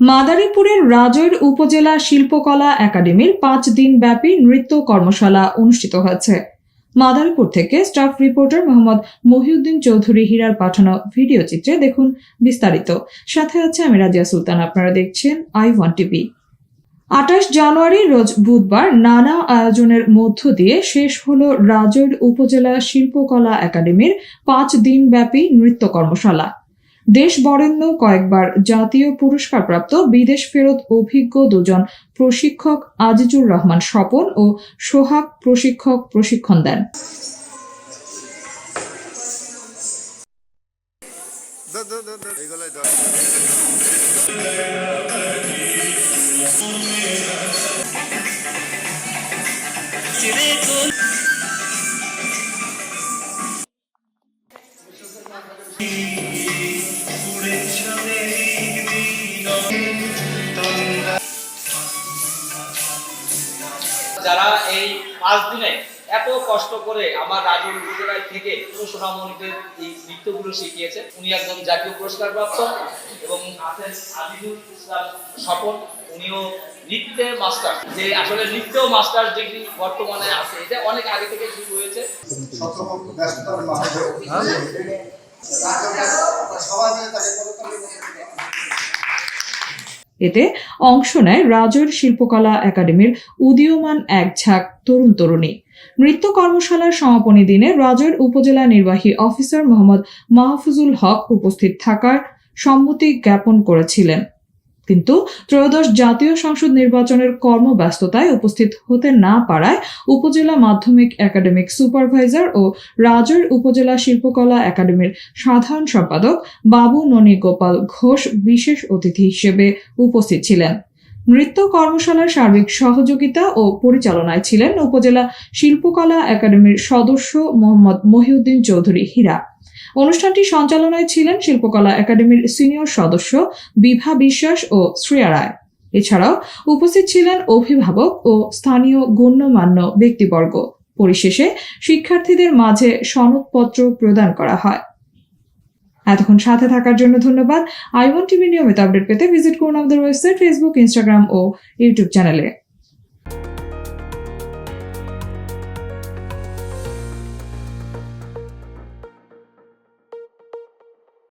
মাদারীপুরের রাজৈর উপজেলা শিল্পকলা একাডেমির পাঁচ দিন ব্যাপী নৃত্য কর্মশালা অনুষ্ঠিত হয়েছে। মাদারীপুর থেকে স্টাফ রিপোর্টার মোহাম্মদ মহিউদ্দিন চৌধুরী হীরার পাঠানো ভিডিও চিত্রে দেখুন বিস্তারিত। সাথে আছে আমি রাজিয়া সুলতান, আপনারা দেখছেন আই ওয়ান টিভি। আঠাশ জানুয়ারি রোজ বুধবার নানা আয়োজনের মধ্য দিয়ে শেষ হল রাজৈর উপজেলা শিল্পকলা একাডেমির পাঁচ দিন ব্যাপী নৃত্য কর্মশালা। দেশ বরেণ্য কয়েকবার জাতীয় পুরস্কারপ্রাপ্ত বিদেশ ফেরত অভিজ্ঞ দুজন প্রশিক্ষক আজিজুর রহমান স্বপন ও সোহাগ প্রশিক্ষক প্রশিক্ষণ দেন। ধর, ধর, যারা এই পাঁচ দিনে এত কষ্ট করে আমার রাজুর উপজেলায় থেকে সোনামণিদের এই নৃত্যগুলো শিখিয়েছে, উনি একজন জাতীয় পুরস্কার প্রাপ্ত এবং আছেন আজিজুল ইসলাম স্বপন। উনিও নৃত্যের মাস্টার। যে আসলে নৃত্য মাস্টার ডিগ্রি বর্তমানে আছে, এটা অনেক আগে থেকে শুরু হয়েছে। এতে অংশ নেয় রাজর শিল্পকলা একাডেমির উদীয়মান এক ঝাঁক তরুণ তরুণী। নৃত্য কর্মশালার সমাপনী দিনে রাজর উপজেলা নির্বাহী অফিসার মোহাম্মদ মাহফুজুল হক উপস্থিত থাকার সম্মতি জ্ঞাপন করেছিলেন। কিন্তু ত্রয়োদশ জাতীয় সংসদ নির্বাচনের কর্মব্যস্ততায় উপস্থিত হতে না পারায় উপজেলা মাধ্যমিক একাডেমিক সুপারভাইজার ও রাজৈর উপজেলা শিল্পকলা একাডেমির সাধারণ সম্পাদক বাবু ননী গোপাল ঘোষ বিশেষ অতিথি হিসেবে উপস্থিত ছিলেন। নৃত্য কর্মশালার সার্বিক সহযোগিতা ও পরিচালনায় ছিলেন উপজেলা শিল্পকলা একাডেমির সদস্য মোহাম্মদ মহিউদ্দিন চৌধুরী হীরা। অনুষ্ঠানটি সঞ্চালনায় ছিলেন শিল্পকলা একাডেমির সিনিয়র সদস্য বিভা বিশ্বাস ও শ্রেয়া রায়। এছাড়াও উপস্থিত ছিলেন অভিভাবক ও স্থানীয় গণ্যমান্য ব্যক্তিবর্গ। পরিশেষে শিক্ষার্থীদের মাঝে সনদপত্র প্রদান করা হয়। এতক্ষণ সাথে থাকার জন্য ধন্যবাদ। আই টিভি নিয়মিত আপডেট পেতে ভিজিট করুন আমাদের ওয়েবসাইট ফেসবুক ইনস্টাগ্রাম ও ইউটিউব চ্যানেলে